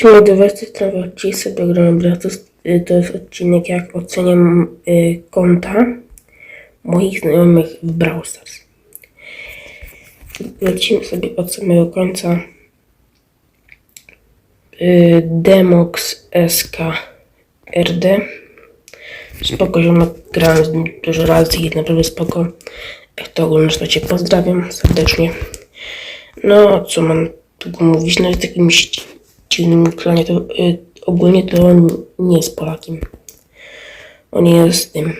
Siema, dywers, to dziś sobie Bratus. Y, To jest odcinek, jak oceniam y, konta moich znajomych w Brawl Stars. Lecimy sobie od samego końca. Y, Demox SK RD. Spoko, ziomek, grałem z nim dużo razy i naprawdę spoko. Jak to oglądasz, pozdrawiam serdecznie. No, co mam tu mówić, no jest takim ści- dziwnym klonie, to y, ogólnie to on nie jest Polakiem. On jest tym.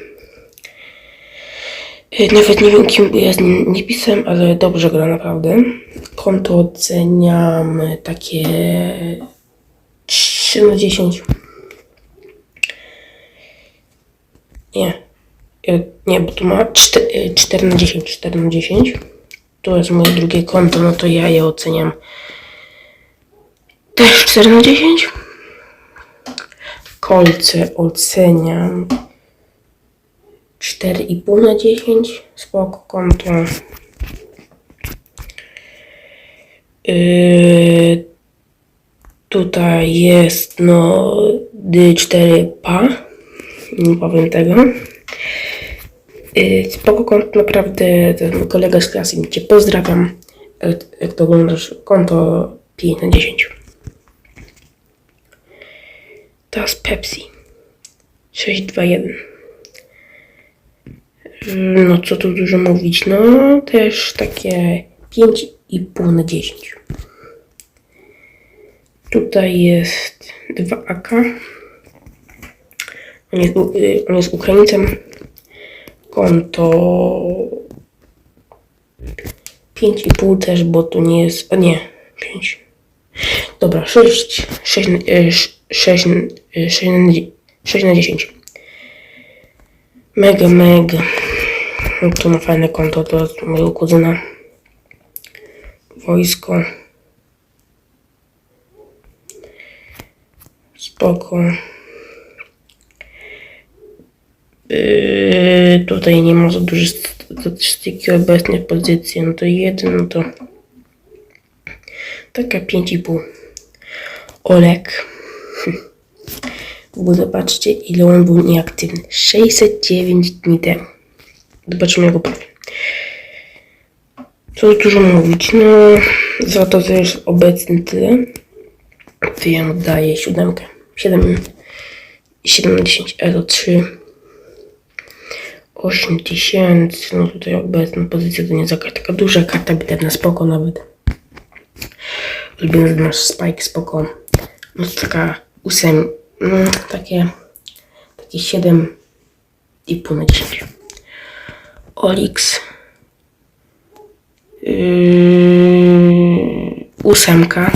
Y, nawet nie wiem kim, ja z nim nie pisałem, ale dobrze gra naprawdę. Konto oceniam takie 3 na 10. Nie. Y, Nie, bo tu ma 4, 4 na 10, 4 na 10. To jest moje drugie konto, no to ja je oceniam też 4 na 10. Kolce oceniam 4,5 na 10. Spoko konto. Yy, tutaj jest no D4 PA. Nie powiem tego. Yy, spoko konto, naprawdę. Mój kolega z klasy. Cię pozdrawiam. Jak to oglądasz konto 5 na 10. Teraz Pepsi. 621. Mm, No co tu dużo mówić. No też takie 5,5 na 10. Tutaj jest 2 AK. On jest, y, on jest Ukraińcem. Konto 5,5 też, bo to nie jest. A nie, 5. Dobra, 6, 6, 6, 6, 6 na 10. Mega, mega. No, To ma fajne konto, to jest mojego kuzyna. Wojsko. Spoko. Yy, tutaj nie ma za dużo statystyki obecnej pozycji, no to jeden, no to taka 5,5. Olek. Bo zobaczcie, ile on był nieaktywny. 609 dni temu. Zobaczymy jego profil. Co dużo mówić? No, za to, że jest obecny tyle, to ja daję siódemkę. 7, 7 na 10, Elo 3. 8000, no tutaj obecna pozycja to nie jest taka duża karta bitewna, spoko nawet. Lubię nasz Spike, spoko. No to taka 8, no takie, takie 7 i pół na 10. Olix. Yy, ósemka.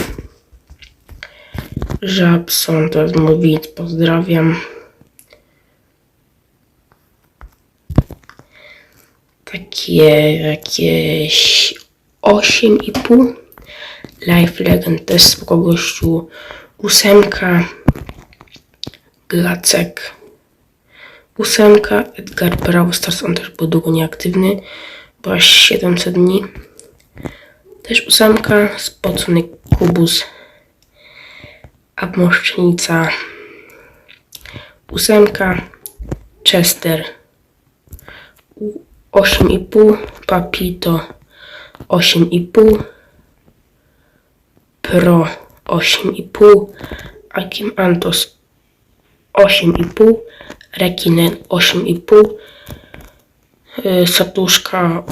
Żabson, to jest mój widz, pozdrawiam. Takie jakieś 8,5. Life Legend też spoko gościu. Ósemka. Glacek. Ósemka. Edgar Brawl Stars, on też był długo nieaktywny. Bo aż 700 dni. Też ósemka. Spocony kubus. Abmoszczenica. Ósemka. Chester. 8,5. Papito. 8,5. Pro 8,5, Akim Antos 8,5, Rekinen 8,5, y, Satuszka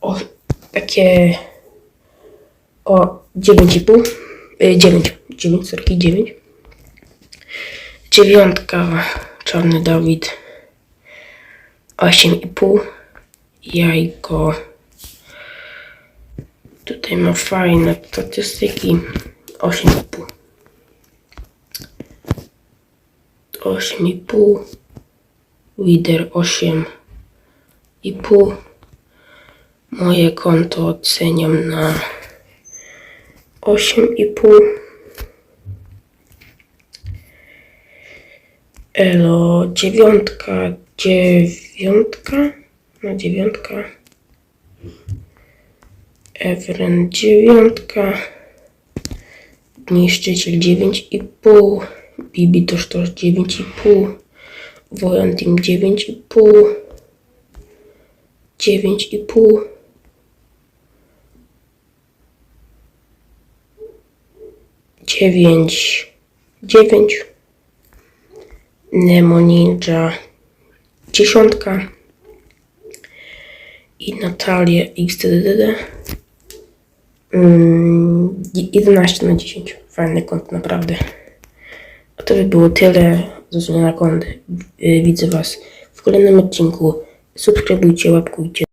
o, takie o 9,5, y, 9, 9, sorry, 9. Dziewiątka, Czarny Dawid 8,5, Jajko Tutaj ma fajne statystyki. 8,5. 8,5. Lider 8,5. Moje konto oceniam na 8,5. Elo dziewiątka, dziewiątka, no dziewiątka. Evren dziewiątka, Niszczyciel 9,5. Bibi toż toż 9,5. Wojan Team 9,5. 9,5. Dziewięć, dziewięć. Nemo Ninja dziesiątka i Natalia XDDD mm, 11 na 10. Fajny kąt, naprawdę. A to by było tyle względu na kąt. Y, Widzę Was w kolejnym odcinku. Subskrybujcie, łapkujcie.